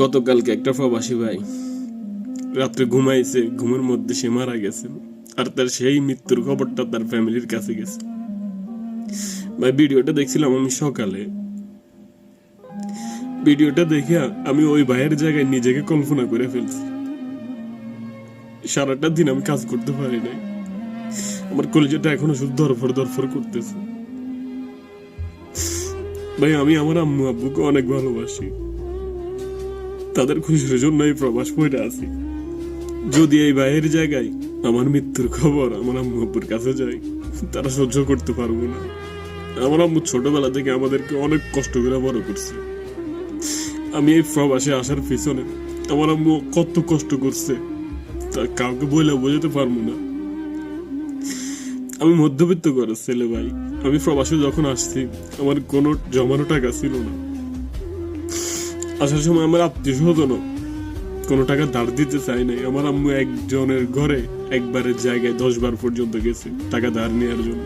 গতকালকে একটা প্রবাসী ভাই রাত্রে ঘুমাইছে, ঘুমের মধ্যে সে মারা গেছে আর তার সেই মৃত্যুর খবরটা তার ফ্যামিলির কাছে গেছে। ভাই, ভিডিওটা দেখছিলাম আমি সকালে। ভিডিওটা দেখে আমি ওই ভাইয়ের জায়গায় নিজেকে কল্পনা করে ফেলছি। সারাটা দিন আমি কাজ করতে পারি নাই। আমার কলেজটা এখনও শুধু দরফর দরফর করতেছে। ভাই, আমি আমার আম্মু আব্বুকে অনেক ভালোবাসি। তাদের খুশির জন্য এই প্রবাস বইটা আছি। যদি এই ভাইয়ের জায়গায় আমার মৃত্যুর খবর আমার আম্মু কাছে যায়, তারা সহ্য করতে পারব না। আমার আম্মু ছোটবেলা থেকে আমাদেরকে অনেক কষ্ট করে বড় করছে। আমি এই প্রবাসে আসার পিছনে আমার আম্মু কত কষ্ট করছে, তা কাউকে বলে বোঝাতে পারব না। আমি মধ্যবিত্ত করে ছেলে ভাই, আমি প্রবাসে যখন আসছি, আমার কোনো জমানো টাকা ছিল না। আসার সময় আমার আত্মীয় স্বজন কোনো টাকা ধার দিতে চাই নাই। আমার আম্মু একজনের ঘরে একবারের জায়গায় দশ বার পর্যন্ত গেছে টাকা ধার নেওয়ার জন্য।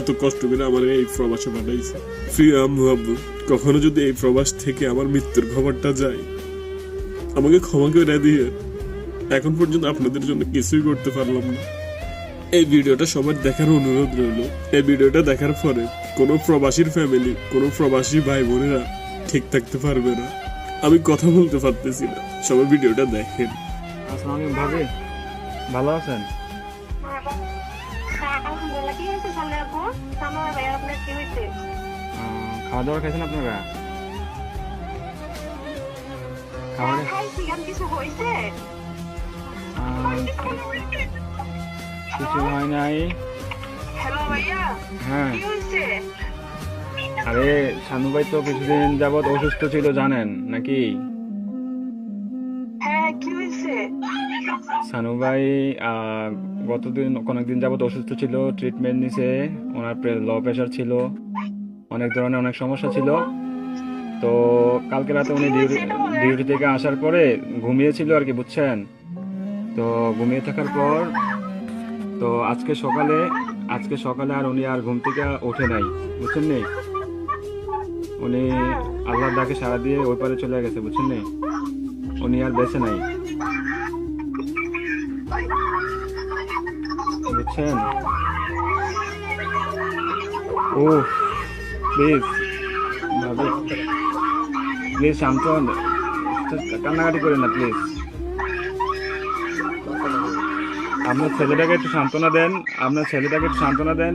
এত কষ্ট করে আমার এই প্রবাসে পাঠাইছে। প্রিয় আম্মু আব্বু, কখনো যদি এই প্রবাস থেকে আমার মৃত্যুর খবরটা যায়, আমাকে ক্ষমা করে দিয়ে এখন পর্যন্ত আপনাদের জন্য কিছুই করতে পারলাম না। এই ভিডিওটা সবার দেখার অনুরোধ রইল। এই ভিডিওটা দেখার পরে কোনো প্রবাসীর ফ্যামিলি কোনো প্রবাসী ভাই বোনেরা ঠিক থাকতে পারবে না। আমি কথা বলতে পারতেছি না। সবাই ভিডিওটা দেখেন। আসসালামু আলাইকুম ভাবি ভালো আছেন? হ্যাঁ, খাওয়া দাওয়া খাইছেন আপনারা? খাবার হ্যাঁ, কিছু হয়েছে? কিছু হয় নাই। হ্যাঁ? আরে শানু ভাই তো কিছুদিন যাবৎ অসুস্থ ছিল জানেন নাকি? হ্যাঁ, কি হয়েছে? শানু ভাই গতদিন কয়েকদিন যাবত অসুস্থ ছিল ট্রিটমেন্ট নিছে ওনার লো প্রেশার ছিল অনেক ধরনের অনেক সমস্যা ছিল। তো কালকে রাতে উনি ডিউটি ডিউটি থেকে আসার পরে ঘুমিয়েছিল আর কি বুঝছেন? তো ঘুমিয়ে থাকার পর তো আজকে সকালে আজকে সকালে আর উনি আর ঘুম থেকে ওঠে নাই বুঝছেন নি? উনি আল্লাহর ডাকে সাড়া দিয়ে ওই পারে চলে গেছে, বুঝছেন নি উনি আর বেঁচে নাই। বুঝছেন? ও প্লিজ প্লিজ শান্ত কান্নাকাটি করেন না প্লিজ আপনার ছেলেটাকে একটু সান্ত্বনা দেন, আপনার ছেলেটাকে একটু সান্ত্বনা দেন।